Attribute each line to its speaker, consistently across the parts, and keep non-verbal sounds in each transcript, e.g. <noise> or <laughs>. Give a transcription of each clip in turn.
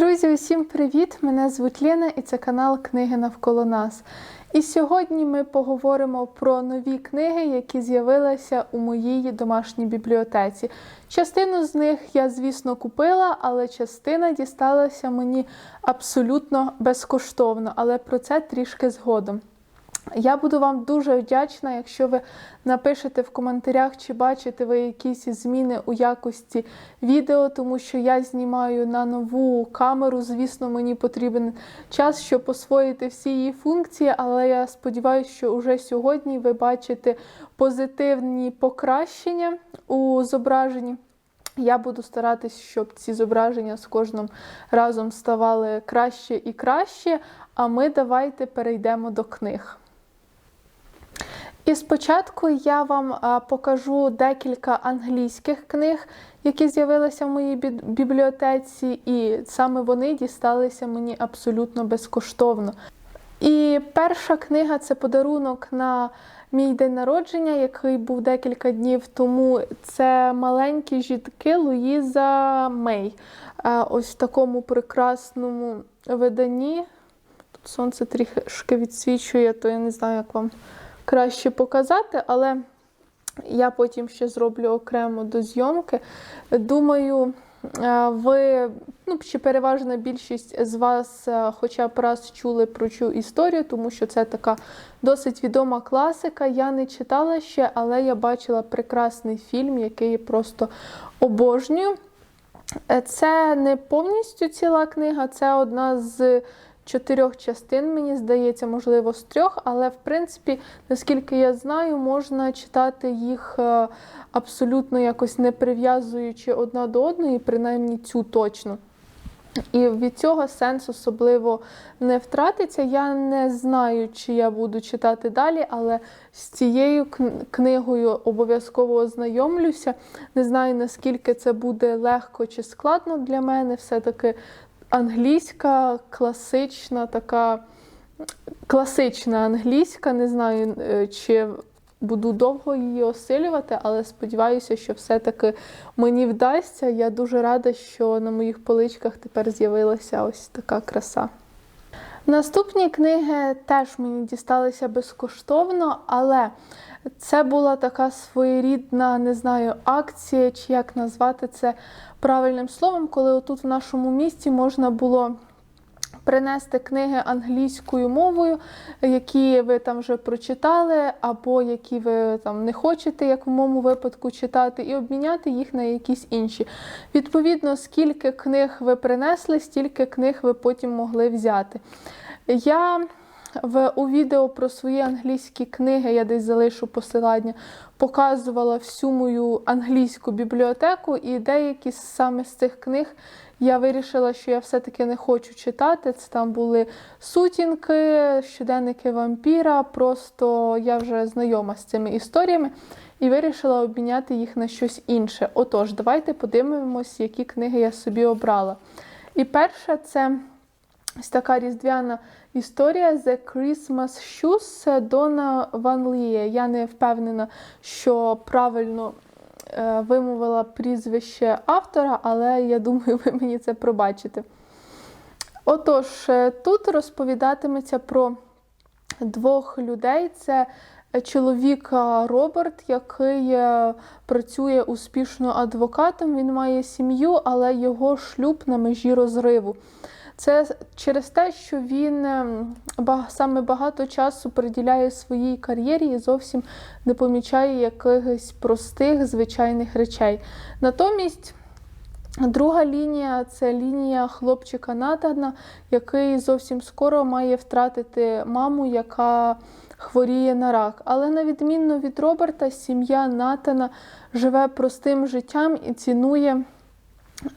Speaker 1: Друзі, усім привіт! Мене звуть Ліна і це канал Книги навколо нас. І сьогодні ми поговоримо про нові книги, які з'явилися у моїй домашній бібліотеці. Частину з них я, звісно, купила, але частина дісталася мені абсолютно безкоштовно, але про це трішки згодом. Я буду вам дуже вдячна, якщо ви напишете в коментарях, чи бачите ви якісь зміни у якості відео, тому що я знімаю на нову камеру. Звісно, мені потрібен час, щоб освоїти всі її функції, але я сподіваюся, що вже сьогодні ви бачите позитивні покращення у зображенні. Я буду старатись, щоб ці зображення з кожним разом ставали краще і краще. А ми давайте перейдемо до книг. І спочатку я вам покажу декілька англійських книг, які з'явилися в моїй бібліотеці, і саме вони дісталися мені абсолютно безкоштовно. І перша книга це подарунок на мій день народження, який був декілька днів тому. Це маленькі жітки Луїза Мей. Ось в такому прекрасному виданні. Тут сонце трішки відсвічує, то я не знаю, як вам краще показати, але я потім ще зроблю окремо до зйомки. Думаю, е, ви, ну, чи переважна більшість з вас е, хоча б раз чули про цю історію, тому що це така досить відома класика. Я не читала ще, але я бачила прекрасний фільм, який просто обожнюю. Е, Це не повністю ціла книга, це одна з чотирьох частин, мені здається, можливо, з трьох, але в принципі, наскільки я знаю, можна читати їх е, абсолютно якось не прив'язуючи одна до одної, принаймні цю точно. І від цього сенс особливо не втратиться. Я не знаю, чи я буду читати далі, але з цією книгою обов'язково ознайомлюся. Не знаю, наскільки це буде легко чи складно для мене. Все-таки англійська, класична, така класична англійська. Не знаю, е, чи буду довго її осилювати, але сподіваюся, що все-таки мені вдасться. Я дуже рада, що на моїх поличках тепер з'явилася ось така краса. Наступні книги теж мені дісталися безкоштовно, але це була така своєрідна, не знаю, акція, чи як назвати це правильним словом, коли отут в нашому місті можна було принести книги англійською мовою, які ви там вже прочитали, або які ви там не хочете, як в моєму випадку, читати, і обміняти їх на якісь інші. Відповідно, скільки книг ви принесли, стільки книг ви потім могли взяти. Я в, у відео про свої англійські книги, я десь залишу посилання, показувала всю мою англійську бібліотеку, і деякі саме з цих книг я вирішила, що я все-таки не хочу читати. Це там були сутінки, щоденники вампіра. Просто я вже знайома з цими історіями і вирішила обміняти їх на щось інше. Отож, давайте подивимось, які книги я собі обрала. І перша це ось така різдвяна історія The Christmas Shoes Дона Ван Ліє. Я не впевнена, що правильно е, вимовила прізвище автора, але я думаю, <laughs> ви мені це пробачите. Отож, е, тут розповідатиметься про двох людей. Це чоловік е, Роберт, який працює успішно адвокатом. Він має сім'ю, але його шлюб на межі розриву. Це через те, що він ем, саме багато часу приділяє своїй кар'єрі і зовсім не помічає якихось простих звичайних речей. Натомість. Друга лінія це лінія хлопчика Натана, який зовсім скоро має втратити маму, яка хворіє на рак. Але на відмінно від Роберта, сім'я Натана живе простим життям і цінує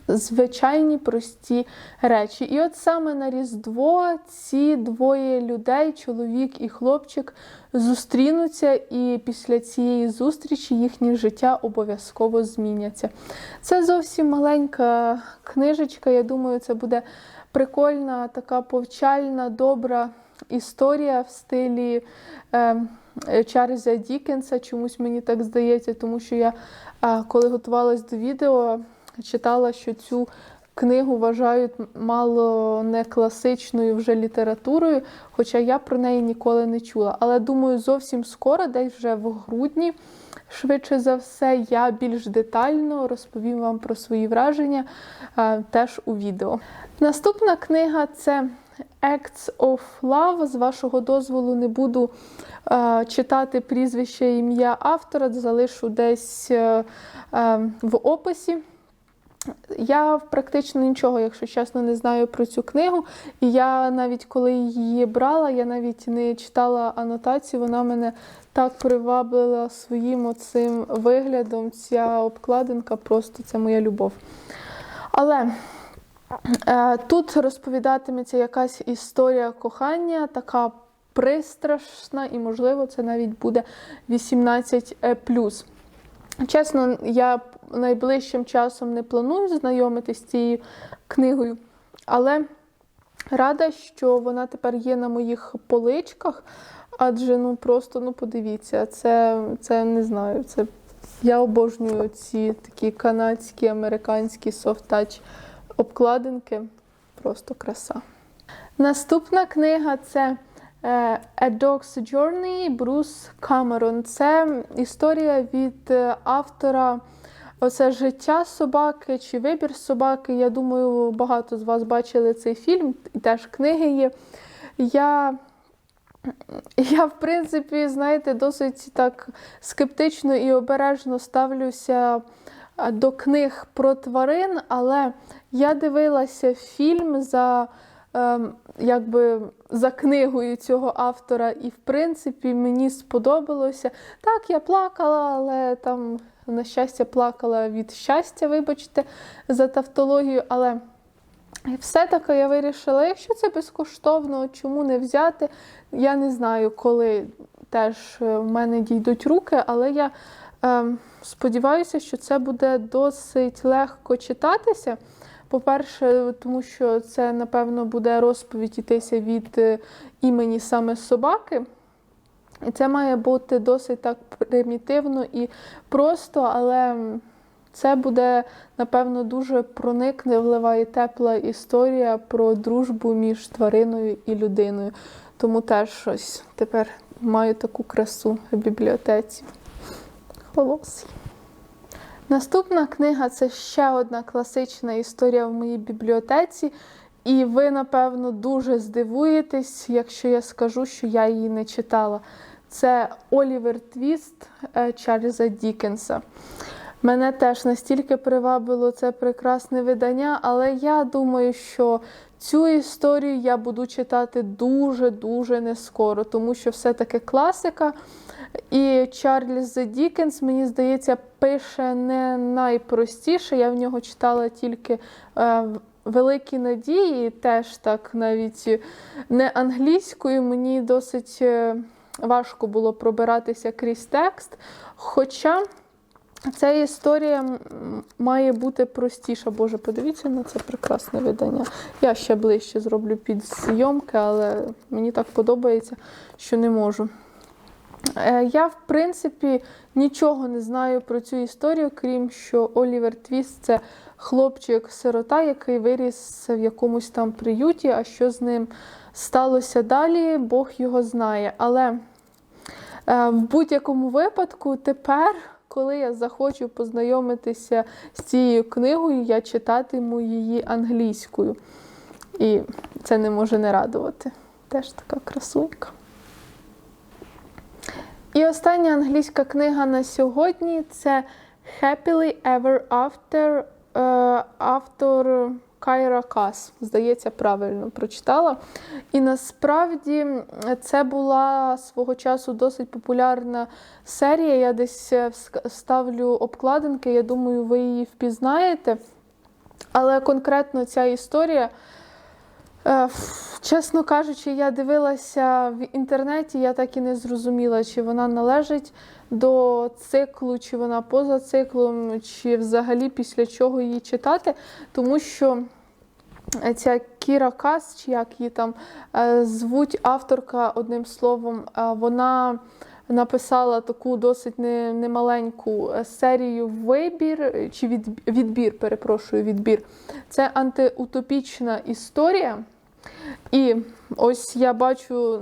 Speaker 1: звичайні прості речі. І от саме на Різдво ці двоє людей, чоловік і хлопчик, зустрінуться, і після цієї зустрічі їхнє життя обов'язково зміняться. Це зовсім маленька книжечка. Я думаю, це буде прикольна, така повчальна, добра історія в стилі. Е, Чарльза Дікенса, чомусь мені так здається, тому що я, е, коли готувалась до відео, читала, що цю книгу вважають мало не класичною вже літературою, хоча я про неї ніколи не чула. Але думаю, зовсім скоро, десь вже в грудні, швидше за все, я більш детально розповім вам про свої враження теж у відео. Наступна книга це Acts of Love. З вашого дозволу не буду е, читати прізвище ім'я автора, залишу десь е, е, в описі. Я практично нічого, якщо чесно, не знаю про цю книгу. І я навіть коли її брала, я навіть не читала анотацію, вона мене так привабила своїм оцим виглядом. Ця обкладинка просто це моя любов. Але е, тут розповідатиметься якась історія кохання, така пристрашна, і, можливо, це навіть буде 18. Чесно, я найближчим часом не планую знайомитись з цією книгою, але рада, що вона тепер є на моїх поличках. Адже ну просто ну подивіться, це, це не знаю. Це я обожнюю ці такі канадські, американські софт-тач обкладинки. Просто краса. Наступна книга це е, A Dog's Journey Брус Камерон. Це історія від е, автора Оце життя собаки чи вибір собаки. Я думаю, багато з вас бачили цей фільм, і теж книги є. Я, я, в принципі, знаєте, досить так скептично і обережно ставлюся до книг про тварин, але я дивилася фільм за. Ем, якби за книгою цього автора, і, в принципі, мені сподобалося. Так, я плакала, але там, на щастя, плакала від щастя, вибачте, за тавтологію. Але все-таки я вирішила, якщо це безкоштовно, чому не взяти? Я не знаю, коли теж в мене дійдуть руки, але я е, сподіваюся, що це буде досить легко читатися. По-перше, тому що це, напевно, буде розповідь йтися від е, імені саме собаки. І це має бути досить так примітивно і просто, але це буде, напевно, дуже проникнева і тепла історія про дружбу між твариною і людиною. Тому теж щось тепер маю таку красу в бібліотеці. Холосий. Наступна книга це ще одна класична історія в моїй бібліотеці. І ви, напевно, дуже здивуєтесь, якщо я скажу, що я її не читала. Це Олівер Твіст е, Чарльза Дікенса. Мене теж настільки привабило це прекрасне видання, але я думаю, що цю історію я буду читати дуже-дуже не скоро, тому що все-таки класика. І Чарльз Дікенс, мені здається, пише не найпростіше. Я в нього читала тільки е, великі надії, теж так навіть не англійською. Мені досить е, важко було пробиратися крізь текст. Хоча ця історія має бути простіша. Боже, подивіться на це прекрасне видання. Я ще ближче зроблю під зйомки, але мені так подобається, що не можу. Е, я, в принципі, нічого не знаю про цю історію, крім що Олівер Твіст це хлопчик-сирота, який виріс в якомусь там приюті, а що з ним сталося далі, Бог його знає. Але в будь-якому випадку тепер, коли я захочу познайомитися з цією книгою, я читатиму її англійською. І це не може не радувати. Теж така красунька. І остання англійська книга на сьогодні це Happily Ever After е, автор Кайра Кас. Здається, правильно прочитала. І насправді це була свого часу досить популярна серія. Я десь ставлю обкладинки, я думаю, ви її впізнаєте. Але конкретно ця історія. Е, чесно кажучи, я дивилася в інтернеті, я так і не зрозуміла, чи вона належить до циклу, чи вона поза циклом, чи взагалі після чого її читати, тому що ця Кіра Кас, чи як її там е, звуть авторка одним словом, е, вона написала таку досить немаленьку е, серію вибір е, чи відбір, перепрошую, відбір. Це антиутопічна історія. І ось я бачу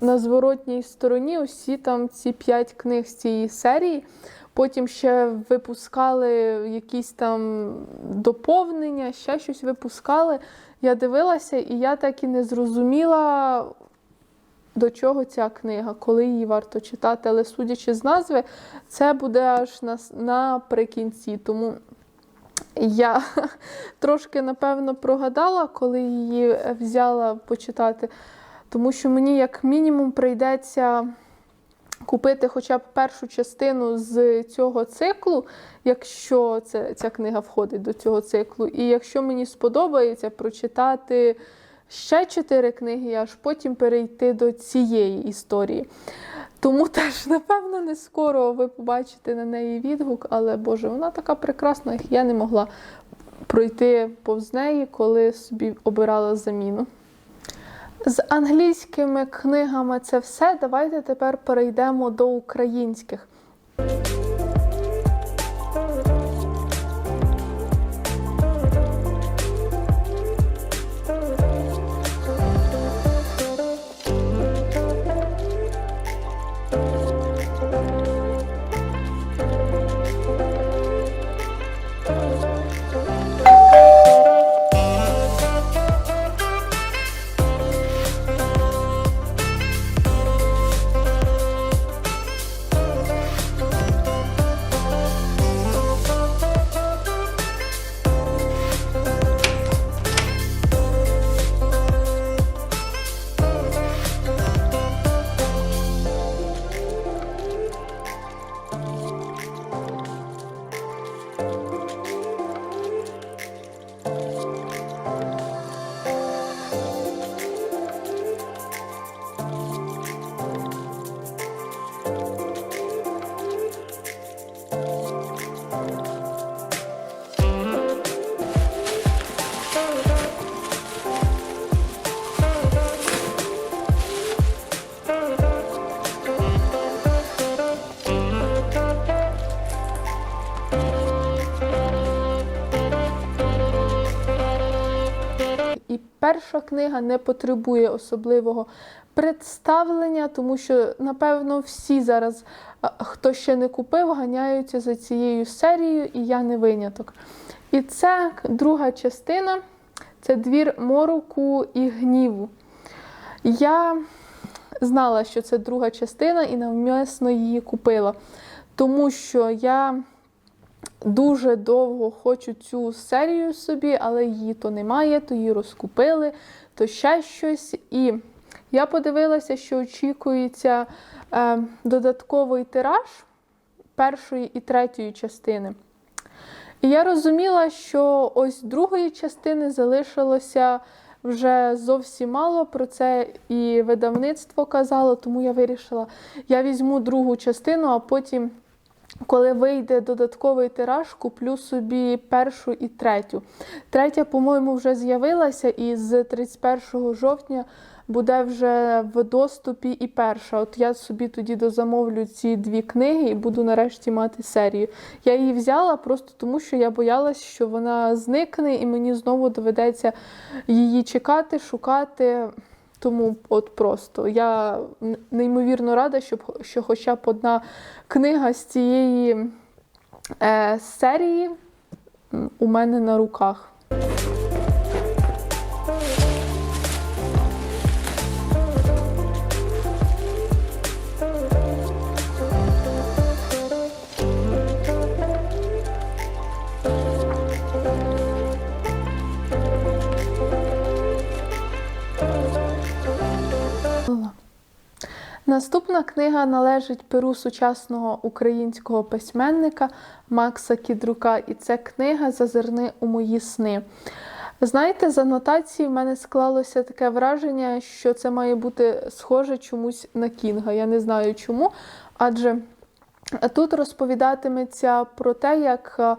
Speaker 1: на зворотній стороні усі там ці п'ять книг з цієї серії. Потім ще випускали якісь там доповнення, ще щось випускали. Я дивилася, і я так і не зрозуміла, до чого ця книга, коли її варто читати. Але судячи з назви, це буде аж наприкінці. Тому я <laughs> трошки, напевно, прогадала, коли її взяла почитати. Тому що мені, як мінімум, прийдеться купити хоча б першу частину з цього циклу, якщо це, ця книга входить до цього циклу. І якщо мені сподобається прочитати ще чотири книги, аж потім перейти до цієї історії. Тому теж, напевно, не скоро ви побачите на неї відгук, але Боже, вона така прекрасна, я не могла пройти повз неї, коли собі обирала заміну. З англійськими книгами це все. Давайте тепер перейдемо до українських. Перша книга не потребує особливого представлення, тому що, напевно, всі зараз, хто ще не купив, ганяються за цією серією, і я не виняток. І це друга частина це двір мороку і гніву. Я знала, що це друга частина, і навмисно її купила, тому що я дуже довго хочу цю серію собі, але її то немає, то її розкупили, то ще щось. І я подивилася, що очікується е, додатковий тираж першої і третьої частини. І я розуміла, що ось другої частини залишилося вже зовсім мало. Про це і видавництво казало, тому я вирішила, я візьму другу частину, а потім коли вийде додатковий тираж, куплю собі першу і третю. Третя, по-моєму, вже з'явилася, і з 31 жовтня буде вже в доступі і перша. От я собі тоді дозамовлю ці дві книги і буду нарешті мати серію. Я її взяла просто тому, що я боялась, що вона зникне, і мені знову доведеться її чекати, шукати. Тому от просто я неймовірно рада, щоб що хоча б одна книга з цієї е, серії у мене на руках. Наступна книга належить перу сучасного українського письменника Макса Кідрука, і це книга Зазирни у мої сни. Знаєте, з анотації в мене склалося таке враження, що це має бути схоже чомусь на Кінга. Я не знаю чому, адже Тут розповідатиметься про те, як Е,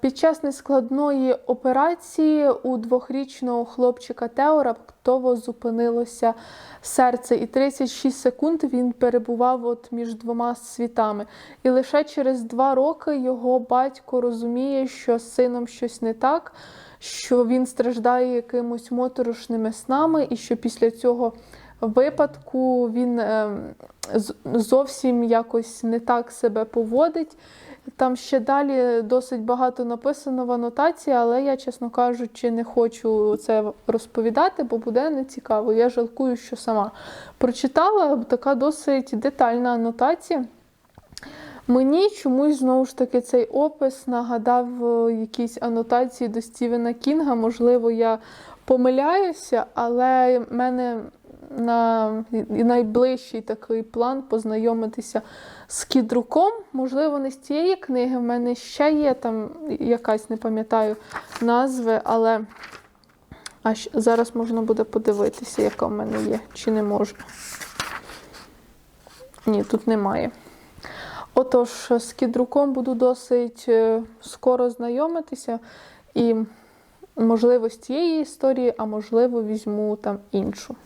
Speaker 1: Під час нескладної операції у двохрічного хлопчика Тео раптово зупинилося серце, і 36 секунд він перебував от між двома світами. І лише через два роки його батько розуміє, що з сином щось не так, що він страждає якимось моторошними снами, і що після цього випадку він ем, зовсім якось не так себе поводить. Там ще далі досить багато написано в анотації, але я, чесно кажучи, не хочу це розповідати, бо буде нецікаво. Я жалкую, що сама прочитала така досить детальна анотація. Мені чомусь знову ж таки цей опис нагадав е, якісь анотації до Стівена Кінга. Можливо, я помиляюся, але в мене на найближчий такий план познайомитися з кідруком. Можливо, не з цієї книги. В мене ще є там якась, не пам'ятаю назви, але а щ- зараз можна буде подивитися, яка в мене є, чи не можна. Ні, тут немає. Отож, з кідруком буду досить е, скоро знайомитися, і можливо з цієї історії, а можливо, візьму там іншу.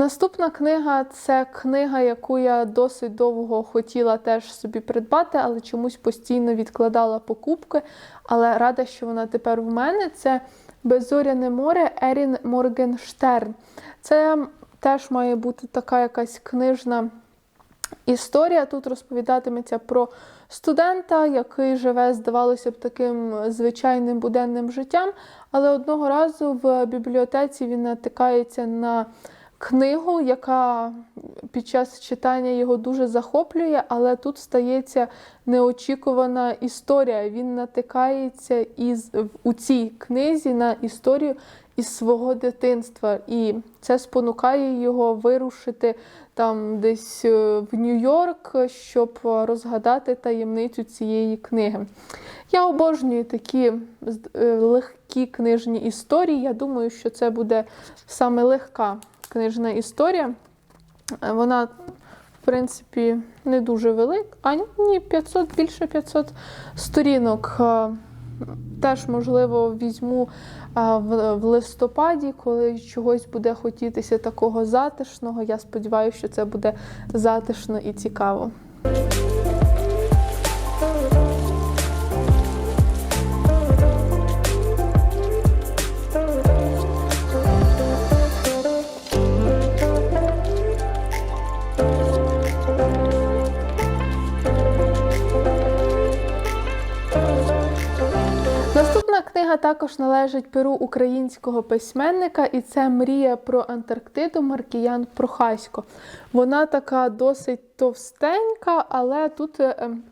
Speaker 1: Наступна книга це книга, яку я досить довго хотіла теж собі придбати, але чомусь постійно відкладала покупки. Але рада, що вона тепер в мене. Це Беззоряне море Ерін Моргенштерн. Це теж має бути така якась книжна історія. Тут розповідатиметься про студента, який живе, здавалося б, таким звичайним буденним життям, але одного разу в бібліотеці він натикається на книгу, яка під час читання його дуже захоплює, але тут стається неочікувана історія. Він натикається із, у цій книзі на історію із свого дитинства, і це спонукає його вирушити там десь е, в Нью-Йорк, щоб розгадати таємницю цієї книги. Я обожнюю такі е, легкі книжні історії. Я думаю, що це буде саме легка книжна історія. Е, Вона, в принципі, не дуже велика. А ні, 500, більше 500 сторінок. Е, Теж, можливо, візьму в, в листопаді, коли чогось буде хотітися такого затишного. Я сподіваюся, що це буде затишно і цікаво. Також належить перу українського письменника, і це Мрія про Антарктиду Маркіян Прохасько. Вона така досить товстенька, але тут е, ем,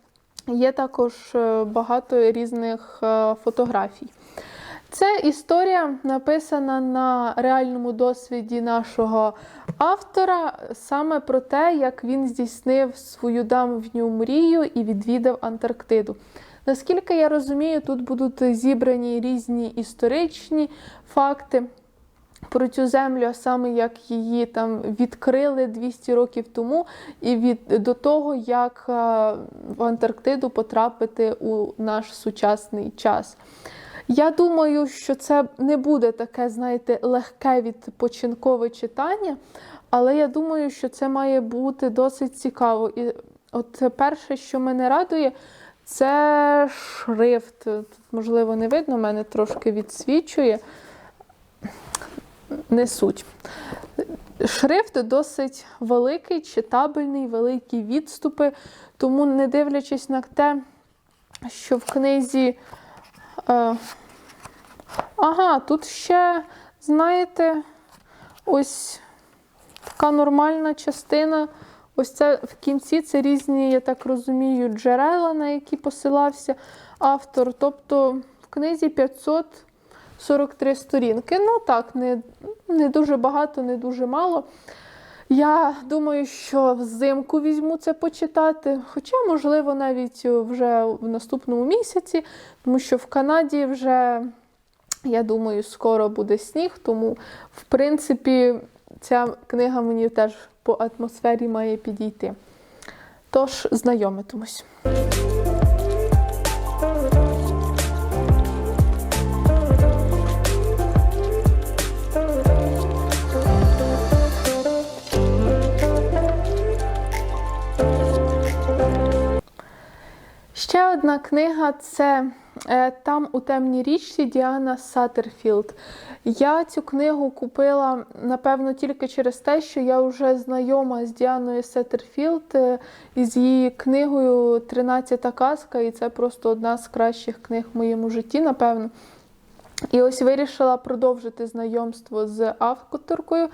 Speaker 1: є також е, багато різних е, фотографій. Це історія написана на реальному досвіді нашого автора, саме про те, як він здійснив свою давню мрію і відвідав Антарктиду. Наскільки я розумію, тут будуть зібрані різні історичні факти про цю землю, а саме як її там відкрили 200 років тому, і від до того, як е, в Антарктиду потрапити у наш сучасний час. Я думаю, що це не буде таке, знаєте, легке відпочинкове читання, але я думаю, що це має бути досить цікаво. І от перше, що мене радує, це шрифт. Тут, можливо, не видно, мене трошки відсвічує. Не суть. Шрифт досить великий, читабельний, великі відступи. Тому, не дивлячись на те, що в книзі. Е, ага, тут ще, знаєте, ось така нормальна частина. Ось це в кінці це різні, я так розумію, джерела, на які посилався автор. Тобто в книзі 543 сторінки. Ну так, не, не дуже багато, не дуже мало. Я думаю, що взимку візьму це почитати, хоча, можливо, навіть вже в наступному місяці, тому що в Канаді вже, я думаю, скоро буде сніг, тому, в принципі, ця книга мені теж по атмосфері має підійти. Тож, знайомитимось. Ще одна книга це Там у темній річці Діана Саттерфілд. Я цю книгу купила, напевно, тільки через те, що я вже знайома з Діаною Саттерфілд е, і з її книгою Тринадцята казка, і це просто одна з кращих книг в моєму житті, напевно. І ось вирішила продовжити знайомство з авторкою.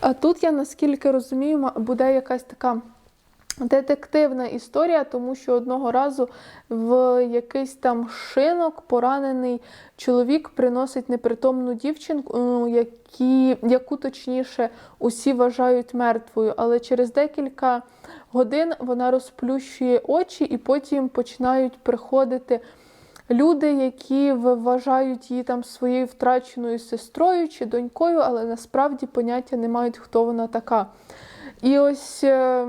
Speaker 1: А тут я, наскільки розумію, буде якась така детективна історія, тому що одного разу в якийсь там шинок поранений чоловік приносить непритомну дівчинку, ну, які, яку точніше усі вважають мертвою. Але через декілька годин вона розплющує очі, і потім починають приходити. Люди, які вважають її там своєю втраченою сестрою чи донькою, але насправді поняття не мають, хто вона така. І ось е,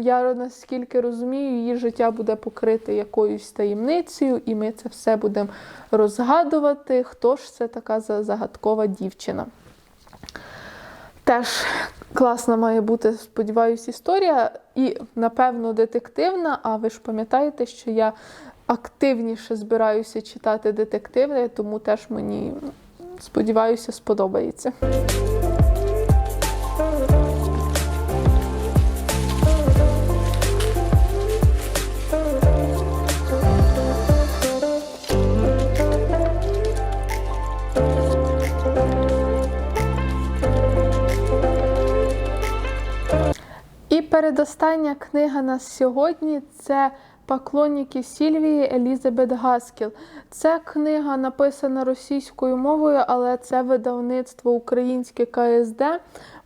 Speaker 1: я наскільки розумію, її життя буде покрите якоюсь таємницею, і ми це все будемо розгадувати, хто ж це така за загадкова дівчина. Теж класна має бути, сподіваюсь, історія, і, напевно, детективна. А ви ж пам'ятаєте, що я активніше збираюся читати детективи, тому теж мені, сподіваюся, сподобається. Передостання книга на сьогодні це Поклонники Сільвії Елізабет Гаскіл. Ця книга написана російською мовою, але це видавництво українське КСД.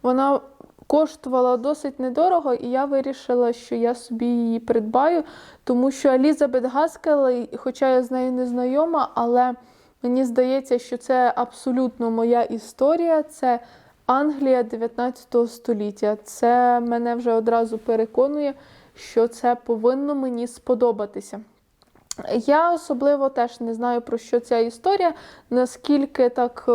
Speaker 1: Вона коштувала досить недорого, і я вирішила, що я собі її придбаю, тому що Елізабет Гаскел, хоча я з нею не знайома, але мені здається, що це абсолютно моя історія. Це Англія 19 століття. Це мене вже одразу переконує, що це повинно мені сподобатися. Я особливо теж не знаю, про що ця історія. Наскільки так е,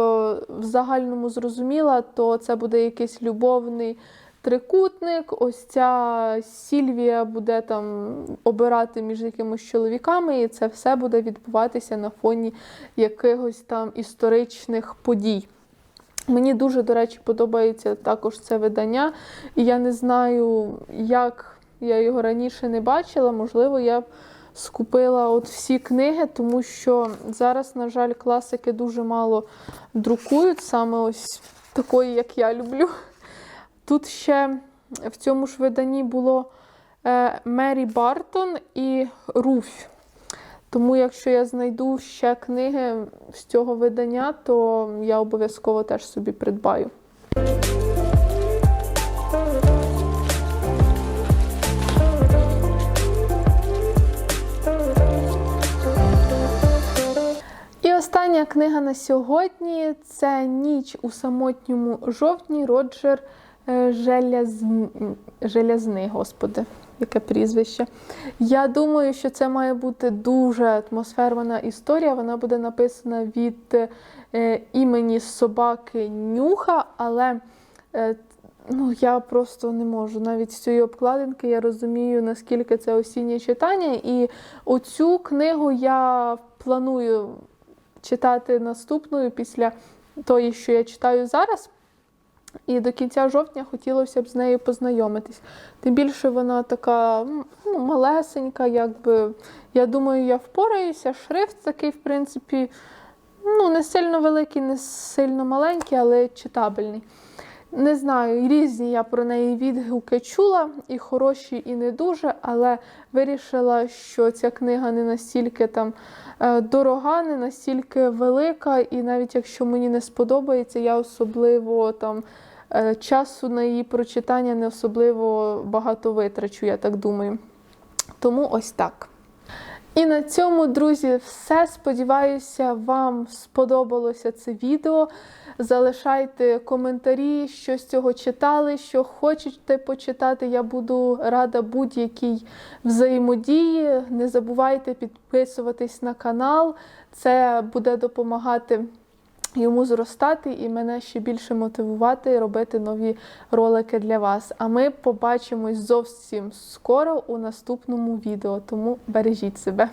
Speaker 1: в загальному зрозуміла, то це буде якийсь любовний трикутник. Ось ця Сільвія буде там обирати між якимись чоловіками, і це все буде відбуватися на фоні якихось там історичних подій. Мені дуже, до речі, подобається також це видання, і я не знаю, як я його раніше не бачила. Можливо, я б скупила от всі книги, тому що зараз, на жаль, класики дуже мало друкують, саме ось такої, як я люблю. Тут ще в цьому ж виданні було е, Мері Бартон і Руфь. Тому, якщо я знайду ще книги з цього видання, то я обов'язково теж собі придбаю. І остання книга на сьогодні це Ніч у самотньому жовтні Роджер Желяз... Желязний, господи, яке прізвище. Я думаю, що це має бути дуже атмосферна історія. Вона буде написана від е, імені собаки Нюха, але е, ну, я просто не можу. Навіть з цієї обкладинки я розумію, наскільки це осіннє читання. І оцю книгу я планую читати наступною після тої, що я читаю зараз. І до кінця жовтня хотілося б з нею познайомитись. Тим більше вона така ну, малесенька, якби. Я думаю, я впораюся. Шрифт такий, в принципі, ну, не сильно великий, не сильно маленький, але читабельний. Не знаю, різні я про неї відгуки чула, і хороші, і не дуже, але вирішила, що ця книга не настільки там е, дорога, не настільки велика, і навіть якщо мені не сподобається, я особливо там е, часу на її прочитання не особливо багато витрачу, я так думаю. Тому ось так. І на цьому, друзі, все. Сподіваюся, вам сподобалося це відео. Залишайте коментарі, що з цього читали, що хочете почитати. Я буду рада будь-якій взаємодії. Не забувайте підписуватись на канал. Це буде допомагати йому зростати і мене ще більше мотивувати робити нові ролики для вас. А ми побачимось зовсім скоро у наступному відео. Тому бережіть себе.